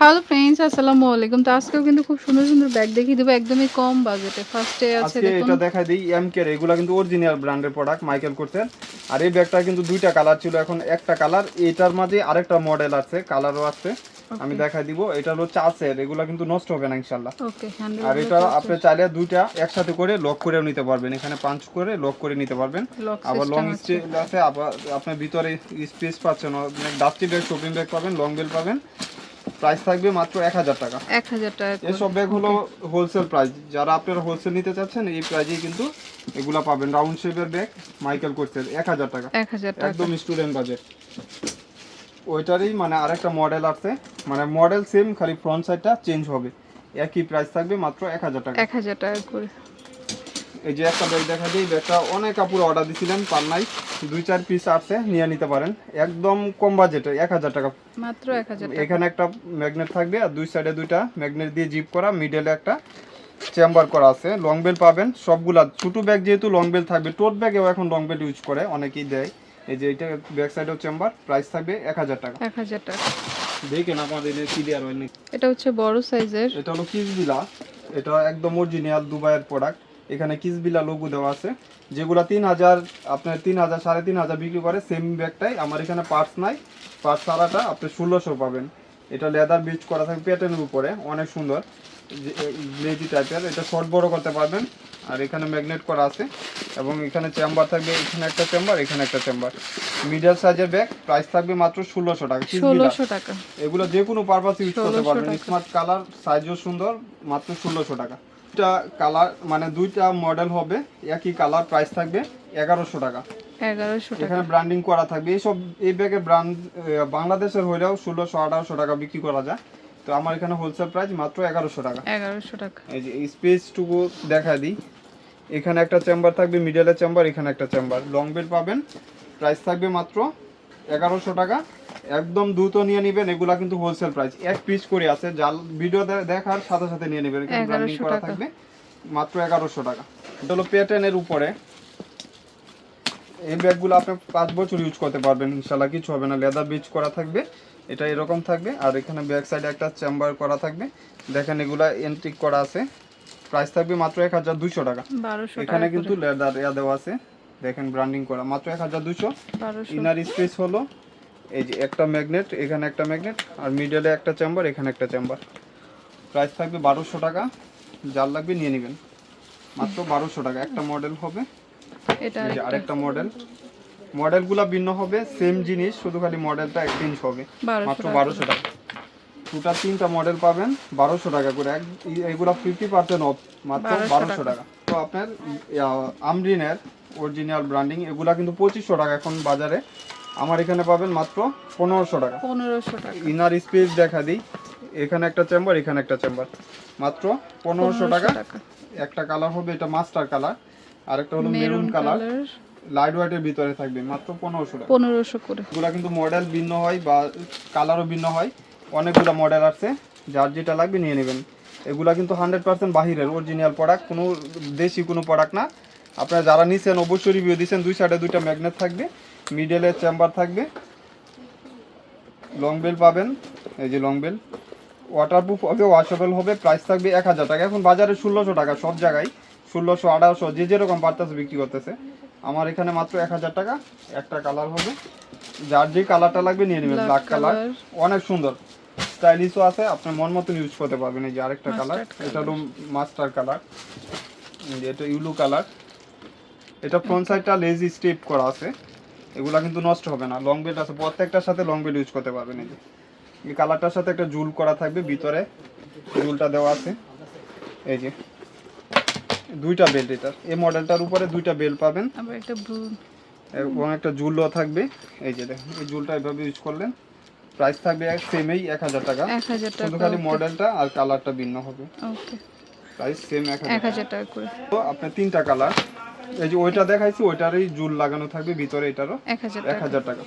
Hello friends আসসালামু আলাইকুম। তো আজকেও কিন্তু খুব সুন্দর সুন্দর ব্যাগ দেখিয়ে দেবো একদমই কম বাজেটে ফার্স্টে আছে আজকে দেখুন। এটা দেখাই দিই এম কে এগুলা কিন্তু অরিজিনাল ব্র্যান্ডের প্রোডাক্ট মাইকেল কোর্সের আর এই ব্যাগটা কিন্তু দুইটা কালার ছিল এখন একটা কালার এটার মাঝে আরেকটা মডেল আছে কালারও আছে। আমি দেখাই দিব এটা হলো চাষের এগুলা কিন্তু নষ্ট হবে না ইনশাল্লাহ ওকে আর এটা আপনি চাইলে দুইটা একসাথে করে লক করেও নিতে পারবেন। এখানে পাঁচ করে লক করে নিতে পারবেন। আবার লং স্টেজ আছে আবার আপনার ভিতরে স্পেস পাচ্ছেন। অনেক ডাস্টি ব্যাগ শপিং ব্যাগ পাবেন লং বেল পাবেন। প্রাইস থাকবে মাত্র এক হাজার টাকা। এক হাজার টাকা করে। এসব ব্যাগ হলো হোলসেল প্রাইস যারা আপনারা হোলসেল নিতে চাচ্ছেন এই প্রাইজেই কিন্তু এগুলা পাবেন। রাউন্ড শেপের ব্যাগ মাইকেল করছে এক হাজার টাকা। এক হাজার টাকা। একদম স্টুডেন্ট বাজেট ওইটারই মানে আরেকটা মডেল আছে। মানে মডেল সেম খালি ফ্রন্ট সাইডটা চেঞ্জ হবে। একই প্রাইস থাকবে মাত্র এক হাজার টাকা। এক হাজার টাকা করে। এই যে একটা ব্যাগ দেখা এই ব্যাগটা অনেক কাপড় অর্ডার দিছিলেন পার নাই। দুই চার পিস আছে নিয়ে নিতে পারেন। একদম কম বাজেটে এক হাজার টাকা। মাত্র এক হাজার টাকা। এখানে একটা ম্যাগনেট থাকবে আর দুই সাইডে দুইটা ম্যাগনেট দিয়ে জিপ করা মিডলে একটা চেম্বার করা আছে। লং বেল পাবেন সবগুলা। ছোটো ব্যাগ যেহেতু লং বেল থাকবে টোট ব্যাগেও এখন লং বেল ইউজ করে অনেকেই দেয়। এই যে এটা ব্যাক সাইডেও চেম্বার প্রাইস থাকবে এক হাজার টাকা। এক হাজার টাকা। দেখেন আমাদের ক্লিয়ার হয়নি এটা হচ্ছে বড় সাইজের এটা হলো কিসবিলা এটা একদম অরিজিনাল দুবাইয়ের প্রোডাক্ট এখানে কিসবিলা লোগো দেওয়া আছে যেগুলো তিন হাজার আপনার তিন হাজার সাড়ে তিন হাজার বিক্রি করে সেম ব্যাগটাই। আমার এখানে পার্টস নাই পার্টস সারাটা আপনি ষোলোশো পাবেন। এটা লেদার বিচ করা থাকে প্যাটার্নের উপরে অনেক সুন্দর। গ্লেজি টাইপের এটা শর্ট বড় করতে পারবেন। আর এখানে ম্যাগনেট করা আছে এবং এখানে চেম্বার থাকবে এখানে একটা চেম্বার এখানে একটা চেম্বার মিডিয়াম সাইজের ব্যাগ প্রাইস থাকবে মাত্র ষোলোশো টাকা ষোলোশো টাকা। এগুলো যে কোনো পারপাস ইউজ করতে পারবেন। স্মার্ট কালার সাইজও সুন্দর মাত্র ষোলোশো টাকা। দুইটা কালার মানে দুইটা মডেল হবে একই কালার প্রাইস থাকবে এগারোশো টাকা। এখানে ব্র্যান্ডিং করা থাকবে। এইসব এই ব্যাগের ব্র্যান্ড বাংলাদেশের হইলেও ষোলোশো আঠারোশো টাকা বিক্রি করা যায়। তো আমার এখানে হোলসেল প্রাইস মাত্র এগারোশো টাকা। এগারোশো টাকা। এই যে স্পেসটুকু দেখা দিই। এখানে একটা চেম্বার থাকবে মিডলের চেম্বার এখানে একটা চেম্বার লং বেল পাবেন। প্রাইস থাকবে মাত্র এগারোশো টাকা। একদম দ্রুত নিয়ে নেবেন এগুলা কিন্তু হোলসেল প্রাইস এক পিস করে আছে জাল ভিডিও দেখার সাথে সাথে নিয়ে নেবেন ব্র্যান্ডিং করা থাকবে মাত্র এগারোশো টাকা। এটা হলো প্যাটার্নের উপরে। এই ব্যাগগুলো আপনি পাঁচ বছর ইউজ করতে পারবেন ইনশাল্লাহ কিছু হবে না। লেদার বিচ করা থাকবে এটা এরকম থাকবে। আর এখানে ব্যাক সাইডে একটা চেম্বার করা থাকবে। দেখেন এগুলা এন্ট্রিক করা আছে। প্রাইস থাকবে মাত্র এক হাজার দুইশো টাকা। এখানে কিন্তু লেদার ইয়া দেওয়া আছে। দেখেন ব্র্যান্ডিং করা মাত্র এক হাজার বারোশো। ইনার স্পেস হলো। এই যে একটা ম্যাগনেট এখানে একটা ম্যাগনেট আর মিডলে একটা চেম্বার এখানে একটা চেম্বার প্রাইস থাকবে বারোশো টাকা। যার লাগবে নিয়ে নেবেন। মাত্র বারোশো টাকা। একটা মডেল হবে। আরেকটা। মডেল মডেলগুলো ভিন্ন হবে সেম জিনিস শুধু খালি মডেলটা চেঞ্জ হবে। মাত্র বারোশো টাকা। টোটাল তিনটা মডেল পাবেন বারোশো টাকা করে। এক এগুলো ফিফটি পার্সেন্ট অফ মাত্র বারোশো টাকা। তো আপনার আমরিনের অরিজিনাল ব্র্যান্ডিং এগুলা কিন্তু পঁচিশশো টাকা এখন বাজারে। আমার এখানে পাবেন মাত্র পনেরোশো টাকা। পনেরোশো টাকা। ইনার স্পেস দেখা দিই। এখানে একটা চেম্বার এখানে একটা চেম্বার মাত্র পনেরোশো টাকা। একটা কালার হবে এটা মাস্টার কালার আর একটা হলো মেরুন কালার লাইট হোয়াইটের ভিতরে থাকবে মাত্র পনেরোশো টাকা। পনেরোশো করে। এগুলা কিন্তু মডেল ভিন্ন হয় বা কালারও ভিন্ন হয়। অনেকগুলো মডেল আছে যার যেটা লাগবে নিয়ে নেবেন। এগুলা কিন্তু হান্ড্রেড পার্সেন্ট বাহিরের অরিজিনাল প্রোডাক্ট কোনো দেশি কোনো প্রোডাক্ট না। আপনারা যারা নিছেন অবশ্যই রিভিউ দিচ্ছেন দুই সাইডে দুইটা ম্যাগনেট থাকবে। মিডলে চেম্বার থাকবে। লং বেল পাবেন এই যে লং বেল ওয়াটারপ্রুফ হবে ওয়াশেবল হবে প্রাইস থাকবে এক হাজার টাকা। এখন বাজারে ষোলোশো টাকা সব জায়গায় ষোলোশো আঠারোশো যে যেরকম পারতেছে বিক্রি করতেছে। আমার এখানে মাত্র এক হাজার টাকা একটা কালার হবে। যার যে কালারটা লাগবে নিয়ে নেবেন ব্ল্যাক কালার অনেক সুন্দর। স্টাইলিশও আছে আপনার মন মতন ইউজ করতে পারবেন এই যে আরেকটা কালার এটা হলো মাস্টার কালার এটা ইউলু কালার এটা ফ্রন্ট সাইডটা লেজি স্টেপ করা আছে। এগুলা কিন্তু নষ্ট হবে না। লং বেল্ট আছে। প্রত্যেকটার সাথে লং বেল্ট ইউজ করতে পারবেন এই যে। এই কালারটার সাথে একটা জুল করা থাকবে। ভিতরে জুলটা দেওয়া আছে। এই যে। দুইটা বেল্ট এটার। এই মডেলটার উপরে দুইটা বেল্ট পাবেন। আবার একটা এবং একটা জুলও থাকবে। এই যে দেখেন এই জুলটা এভাবে ইউজ করলেন। প্রাইস থাকবে সেমেই এক হাজার টাকা। শুধু খালি মডেলটা আর কালারটা ভিন্ন হবে। ওকে প্রাইস সেম এক এক হাজার হাজার টাকা করে। তো আপনার তিনটা কালার এই যে ওইটা দেখাইছি ওইটারই জুল লাগানো থাকবে ভিতরে এটারও এক হাজার টাকা।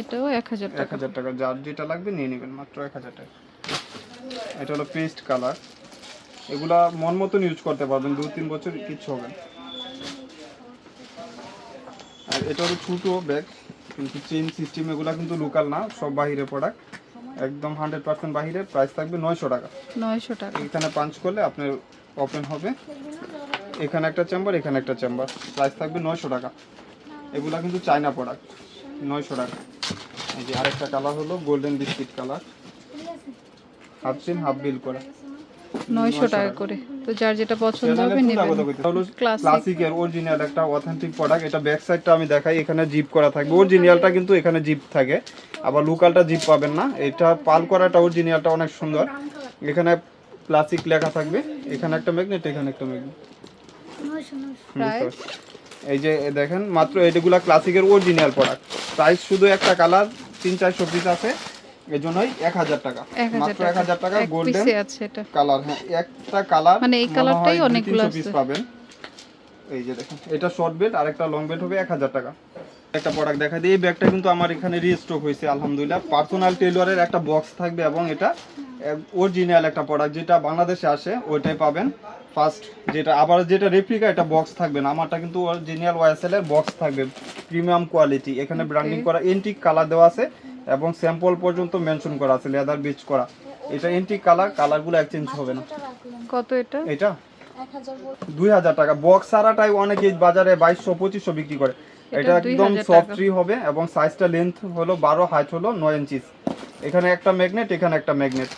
এটাও এক হাজার এক টাকা হাজার টাকা যার যেটা লাগবে নিয়ে নেবেন মাত্র এক হাজার টাকা। এটা হলো পেস্ট কালার এগুলা মন মতন ইউজ করতে পারবেন দু তিন বছর কিচ্ছু হবে না। আর এটা হলো ছোটো ব্যাগ কিন্তু চেন সিস্টেম এগুলা কিন্তু লোকাল না সব বাহিরে প্রোডাক্ট একদম হান্ড্রেড পার্সেন্ট বাহিরে প্রাইস থাকবে নয়শো টাকা। নয়শো টাকা। এখানে পাঞ্চ করলে আপনার ওপেন হবে। এখানে একটা চেম্বার এখানে একটা চেম্বার প্রাইস থাকবে নয়শো টাকা। এগুলো কিন্তু চায়না প্রোডাক্ট নয়শো টাকা। এই যে আরেকটা কালার হলো গোল্ডেন বিস্কিট কালার হাফ সিন হাফ বিল করা। নয়শো টাকা। করে। তো যার যেটা পছন্দ হবে নেবেন। ক্লাসিকের অরিজিনাল একটা অথেন্টিক প্রোডাক্ট এটা ব্যাক সাইডটা আমি দেখাই এখানে জিপ করা থাকবে। অরিজিনালটা কিন্তু এখানে জিপ থাকে। আবার লোকালটা জিপ পাবেন না। এটা পাল করাটা অরিজিনালটা অনেক সুন্দর। এখানে ক্লাসিক লেখা থাকবে। এখানে একটা ম্যাগনেট এখানে একটা ম্যাগনেট? এই যে দেখেন মাত্র এগুলা ক্লাসিকের অরিজিনাল প্রোডাক্ট প্রাইস শুধু একটা কালার তিন চারশো পিস আছে। এই জন্যই এক হাজার টাকা। মাত্র এক হাজার টাকা গোল্ডেন পিসে আছে এটা। কালার হ্যাঁ একটা কালার মানে এই কালারটাই অনেকগুলো পিস পাবেন। এই যে দেখেন এটা শর্ট বেড আর একটা লং বেড হবে এক হাজার টাকা। একটা প্রোডাক্ট দেখা দিই এই ব্যাগটা কিন্তু আমার এখানে রিস্টক হয়েছে আলহামদুলিল্লাহ। পার্সোনাল টেলরের একটা বক্স থাকবে এবং এটা অরিজিনাল একটা প্রোডাক্ট যেটা বাংলাদেশে আসে ওইটাই পাবেন। ফার্স্ট যেটা আবার যেটা রেপ্লিকা এটা বক্স থাকবে না। আমারটা কিন্তু অরিজিনাল ওয়াইএসএল এর বক্স থাকবে প্রিমিয়াম কোয়ালিটি এখানে ব্র্যান্ডিং করা এন্টিক কালার দেওয়া আছে। এবং স্যাম্পল পর্যন্ত মেনশন করা আছে লেদার বিচ করা। এটা এন্টিক কালার কালারগুলো এক্সচেঞ্জ হবে না। কত এটা? এটা? দুই হাজার টাকা। বক্স সারাটাই অনেকে বাজারে বাইশশো পঁচিশশো বিক্রি করে। এটা এটা 2000 একদম সফট ট্রি হবে এবং সাইজটা লেন্থ হলো বারো হাইট হলো নয় ইঞ্চিস এখানে একটা ম্যাগনেট এখানে একটা ম্যাগনেট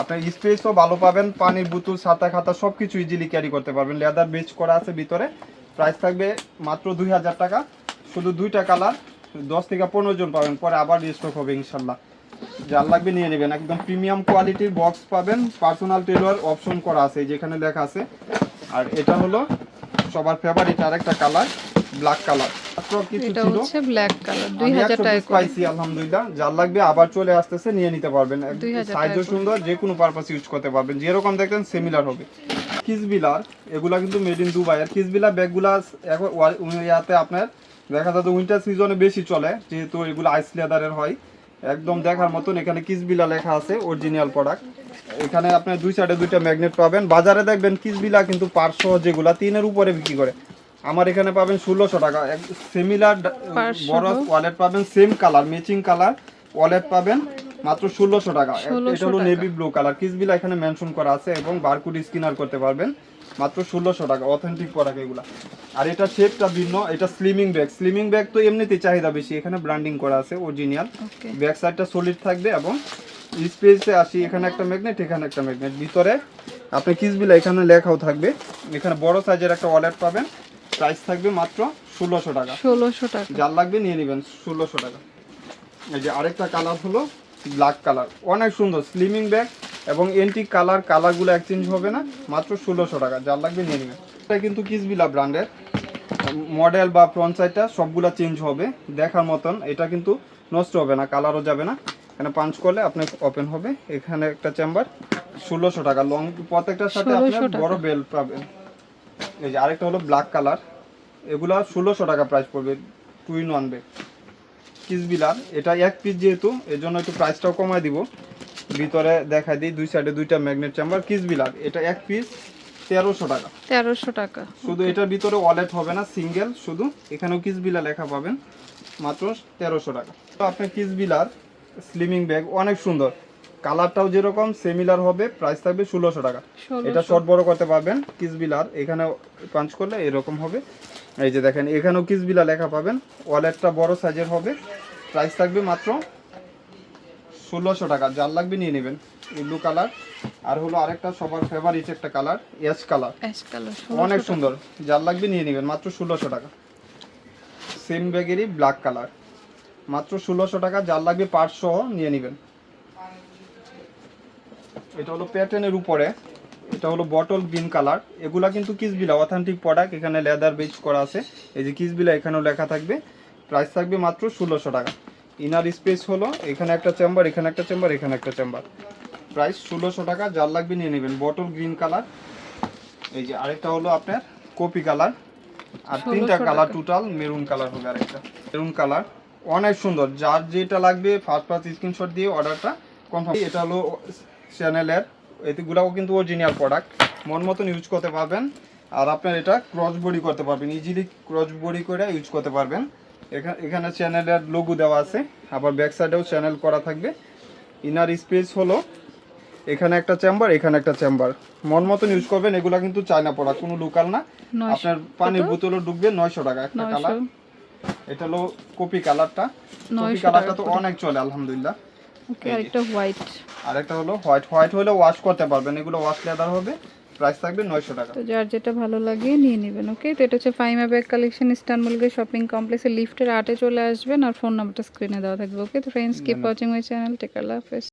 আপনার স্পেসও ভালো পাবেন পানির বোতল ছাতা খাতা সব কিছু ইজিলি ক্যারি করতে পারবেন। লেদার বেচ করা আছে ভিতরে। প্রাইস থাকবে মাত্র দুই হাজার টাকা। শুধু দুইটা কালার দশ থেকে পনেরো জন পাবেন পরে আবার রিস্টক হবে ইনশাল্লাহ। যার লাগবে নিয়ে নেবেন। একদম প্রিমিয়াম কোয়ালিটির বক্স পাবেন পার্সোনাল টেলর অপশন করা আছে যেখানে লেখা আছে। আর এটা হলো সবার ফেভারিট আরেকটা কালার ব্ল্যাক কালার এটা হচ্ছে ব্ল্যাক কালার দুই আমি হাজার 100 টাকা piece আলহামদুলিল্লাহ। যার লাগবে আবার চলে আসতেছে নিয়ে নিতে পারবেন। 2000 সাইজও সুন্দর যে কোনো পারপাস ইউজ করতে পারবেন। যেরকম সিমিলার হবে। কিসবিলার এগুলা কিন্তু মেড ইন দুবাই আর কিসবিলা ব্যাগগুলা এখন ইয়াতে আপনার দেখা যাচ্ছে উইন্টার সিজনে বেশি চলে যেহেতু এগুলো আইস লেদারের হয়। একদম দেখার মতন এখানে কিসবিলা লেখা আছে অরিজিনাল প্রোডাক্ট এখানে আপনি দুই সাইডে দুইটা ম্যাগনেট পাবেন। বাজারে দেখবেন কিসবিলা কিন্তু পাঁচশো যেগুলা তিনের উপরে বিক্রি করে। আমার এখানে পাবেন ষোলোশো টাকা। সিমিলার বড় ওয়ালেট পাবেন same colour matching colour wallet পাবেন। মাত্র ষোলোশো টাকা। এটা হলো নেভি ব্লু কালার কিসবিলা এখানে মেনশন করা আছে এবং বারকোড স্ক্যানার করতে পারবেন। মাত্র ষোলোশো টাকা অথেন্টিক প্রোডাক্ট এগুলা। আর এটা শেপটা ভিন্ন এটা স্লিমিং ব্যাগ স্লিমিং ব্যাগ তো এমনিতেই চাহিদা বেশি এখানে ব্র্যান্ডিং করা আছে অরিজিনাল ব্যাক সাইডটা সলিড থাকবে এবং স্পেসে আসি এখানে একটা ম্যাগনেট এখানে একটা ম্যাগনেট ভিতরে আপনি কিসবিলা এখানে লেখাও থাকবে। এখানে বড় সাইজের একটা ওয়ালেট পাবেন। প্রাইস থাকবে মাত্র ষোলোশো টাকা। ষোলোশো টাকা। যার লাগবে নিয়ে নেবেন ষোলোশো টাকা। এই যে আরেকটা কালার হলো ব্ল্যাক কালার অনেক সুন্দর স্লিমিং ব্যাগ এবং এন্টিক কালার কালারগুলো এক্সচেঞ্জ হবে না মাত্র ষোলোশো টাকা যার লাগবে নিয়ে নেবেন। এটা কিন্তু কিসবিলা ব্র্যান্ডের মডেল বা ফ্রন্ট সাইডটা সবগুলা চেঞ্জ হবে দেখার মতন। এটা কিন্তু নষ্ট হবে না কালারও যাবে না। এখানে পাঞ্চ করলে আপনার ওপেন হবে। এখানে একটা চেম্বার ষোলোশো টাকা। লং প্রত্যেকটার সাথে 1600 আপনার বড় বেল্ট পাবেন। এই যে আরেকটা হলো ব্ল্যাক কালার এগুলা ষোলোশো টাকা প্রাইস পড়বে টু ইন ওয়ান বেগ কিসবিলার এটা এক পিস যেহেতু এর জন্য একটু প্রাইসটাও কমায় দিব। ভিতরে দেখাই দিই দুই সাইডে দুইটা ম্যাগনেট চেম্বার কিস কিসবিলার এটা এক পিস তেরোশো টাকা। তেরোশো টাকা শুধু এটার ভিতরে ওয়ালেট হবে না সিঙ্গেল শুধু। এখানেও কিস বিলা লেখা পাবেন মাত্র তেরোশো টাকা। তো আপনার কিসবিলার স্লিমিং ব্যাগ অনেক সুন্দর। কালারটাও যেরকম সিমিলার হবে প্রাইস থাকবে ষোলোশো টাকা। এটা শর্ট বড় করতে পারবেন কিসবিলার এখানে পাঞ্চ করলে এরকম হবে। এই যে দেখেন এখানেও কিসবিলা লেখা পাবেন। ওয়ালেটটা বড় সাইজের হবে। প্রাইস থাকবে মাত্র ষোলোশো টাকা। যার লাগবে নিয়ে নেবেন। ব্লু কালার আর হলো আরেকটা সবার ফেভারিট একটা কালার অ্যাশ কালার অনেক সুন্দর। যার লাগবে নিয়ে নেবেন মাত্র ষোলোশো টাকা। সেম ব্যাগেরই ব্ল্যাক কালার মাত্র ষোলোশো টাকা যার লাগবে পার্ট সহ নিয়ে নেবেন। এটা হলো প্যাটার্নের উপরে। এটা হলো বটল গ্রিন কালার এগুলা কিন্তু কিসবিলা অথেন্টিক প্রোডাক্ট এখানে লেদার বেচ করা আছে। এই যে কিসবিলা এখানেও লেখা থাকবে। প্রাইস থাকবে মাত্র ষোলোশো টাকা। ইনার স্পেস হলো এখানে একটা চেম্বার এখানে একটা চেম্বার এখানে একটা চেম্বার প্রাইস ষোলোশো টাকা। যার লাগবে নিয়ে নেবেন। বটল গ্রিন কালার এই যে আরেকটা হলো আপনার কপি কালার আর 1600 তিনটা কালার টোটাল মেরুন কালার হবে আরেকটা। মেরুন কালার অনেক সুন্দর। যার যেটা লাগবে ফার্স্ট ফার্স্ট স্ক্রিনশট দিয়ে অর্ডারটা কনফার্ম এটা হলো চ্যানেলের এগুলাও কিন্তু অরিজিনাল প্রোডাক্ট মন মতন ইউজ করতে পারবেন। আর আপনার এটা ক্রস বডি করতে পারবেন। ইজিলি ক্রস বডি করে ইউজ করতে পারবেন। এখানে চ্যানেলের লোগো দেওয়া আছে। আবার ব্যাক সাইডেও চ্যানেল করা থাকবে। ইনার স্পেস হলো এখানে একটা চেম্বার এখানে একটা চেম্বার মন মতন ইউজ করবেন এগুলা কিন্তু চায়না প্রোডাক্ট কোনো লোকাল না। আপনার পানির বোতলও ঢুকবে নয়শো টাকা একটা কালার এটা হলো কপি কালারটা কপি কালারটা তো অনেক চলে আলহামদুলিল্লাহ। ওকে আরেকটা হোয়াইট আর একটা হলো হোয়াইট হোয়াইট হলে ওয়াশ করতে পারবেন। এগুলো ওয়াশ লেদার হবে। প্রাইস থাকবে নয়শো টাকা। তো যার যেটা ভালো লাগে নিয়ে নেবেন ওকে তো এটা হচ্ছে ফাইমা ব্যাগ কালেকশন ইস্তানবুলকে শপিং কমপ্লেক্সে লিফটের আটে চলে আসবেন আর ফোন নাম্বারটা স্ক্রিনে দেওয়া থাকবে ওকে তো friends keep watching my channel take আল্লাহ হাফেজ।